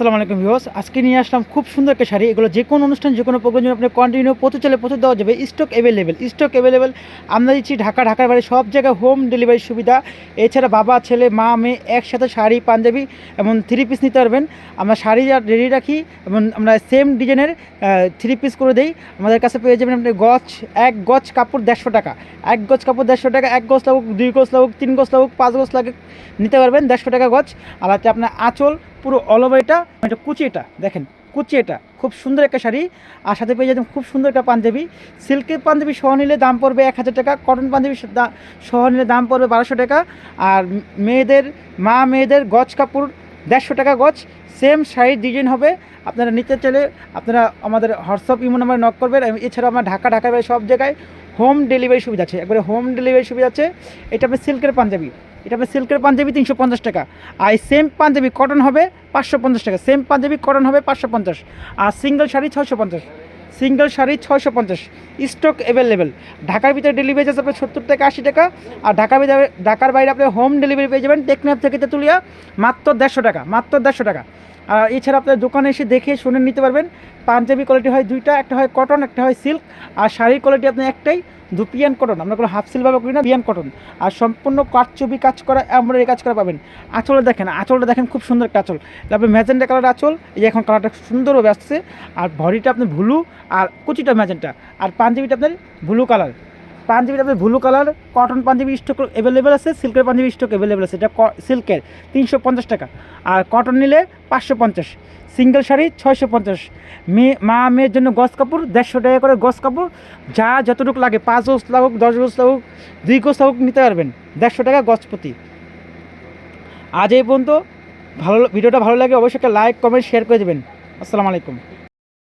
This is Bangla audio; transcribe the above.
আসসালামু আলাইকুম ভিউস আজকে নিয়ে আসলাম খুব সুন্দর একটা শাড়ি। এগুলো যে কোনো অনুষ্ঠান যে কোনো প্রোগ্রাম জন্য আপনি কন্টিনিউ প্রচুর চলে প্রচুর দেওয়া যাবে। স্টক অ্যাভেলেবেল স্টক অ্যাভেলেবেল আমরা দিচ্ছি ঢাকা, ঢাকার বাইরে সব জায়গায় হোম ডেলিভারি সুবিধা। এছাড়া বাবা, ছেলে, মা, মেয়ে একসাথে শাড়ি, পাঞ্জাবি এবং থ্রি পিস নিতে পারবেন। আমরা শাড়ি রেডি রাখি এবং আমরা সেম ডিজাইনের থ্রি পিস করে দেই। আমাদের কাছে পেয়ে যাবেন আপনি গছ, এক গছ কাপড় দেড়শো টাকা। এক গছ কাপড় দেড়শো টাকা, এক গছ লাগুক, দুই গছ লাগুক, তিন গছ লাগুক, পাঁচ গছ লাগুক, নিতে পারবেন দেড়শো টাকা গছ। আর হচ্ছে আপনার আঁচল পুরো অল ওভার এটা। এটা কুচি এটা, দেখেন, কুচি এটা। খুব সুন্দর একটা শাড়ি। আর সাথে পেয়ে যাবেন খুব সুন্দর একটা পাঞ্জাবি। সিল্কের পাঞ্জাবি সহ নিলে দাম পড়বে এক হাজার টাকা কটন পাঞ্জাবি সহ নিলে দাম পড়বে বারোশো টাকা। আর মেয়েদের, মা মেয়েদের গজ কাপড় দেড়শো টাকা গজ। সেম শাড়ির ডিজাইন হবে। আপনারা নিতে চাইলে আপনারা আমাদের হোয়াটসঅ্যাপ ইমো নাম্বার নক করবেন। এবং এছাড়া আমার ঢাকা বাইরে সব জায়গায় হোম ডেলিভারি সুবিধা আছে। একবারে হোম ডেলিভারি সুবিধা আছে। এটা আপনার সিল্কের পাঞ্জাবি। এটা হবে সিল্কের পাঞ্জাবি তিনশো পঞ্চাশ টাকা। আর সেম পাঞ্জাবি কটন হবে পাঁচশো পঞ্চাশ টাকা। সেম পাঞ্জাবি কটন হবে পাঁচশো পঞ্চাশ। আর সিঙ্গেল শাড়ি ছশো পঞ্চাশ। সিঙ্গেল শাড়ি ছয়শো পঞ্চাশ। স্টক অ্যাভেলেবেল ঢাকার ভিতরে ডেলিভারি চার্জ আপনার সত্তর থেকে আশি টাকা। আর ঢাকার ভিতরে ঢাকার বাইরে আপনি হোম ডেলিভারি পেয়ে যাবেন টেকনাফ থেকে তেঁতুলিয়া। মাত্র দেড়শো টাকা। মাত্র দেড়শো টাকা। এছাড়া আপনার দোকানে এসে দেখে শুনে নিতে পারবেন। পাঞ্জাবি কোয়ালিটি হয় দুইটা, একটা হয় কটন একটা হয় সিল্ক আর শাড়ির কোয়ালিটি আপনার একটাই, দু পিয়ান কটন আমরা কোনো হাফ সিল ব্যবহার করি না পিয়ান কটন আর সম্পূর্ণ কাঠচুপি কাজ করা, এমব্রয়ডারি কাজ করা পাবেন। আঁচলে দেখেন, আঁচলটা দেখেন খুব সুন্দর একটা আঁচল। তারপরে ম্যাজেন্টা কালার আঁচল, এই এখন কালারটা সুন্দরভাবে আসছে। আর ভরিটা আপনার ব্লু আর কুচিটা ম্যাজেন্টা। আর পাঞ্জাবিটা আপনার ব্লু কালার পাঞ্জাবিটা আপনার blue colour cotton panjabi stock available আছে সিল্কের পাঞ্জাবি স্টক অ্যাভেলেবেল আছে। এটা সিল্কের তিনশো পঞ্চাশ টাকা। আর কটন নিলে পাঁচশো পঞ্চাশ। সিঙ্গেল শাড়ি, ছয়শো পঞ্চাশ। মেয়ে মা, মেয়ের জন্য গস কাপড়, দেড়শো টাকা করে গস কাপড়। যা যতটুকু লাগে, পাঁচ গোস লাগুক, দশ গোস লাগুক, দুই গোস লাগুক, নিতে পারবেন। দেড়শো টাকা গজ প্রতি। আজ এই পর্যন্ত ভালো, ভিডিওটা ভালো লাগে, অবশ্যই একটা লাইক কমেন্ট শেয়ার করে দেবেন। আসসালামু আলাইকুম।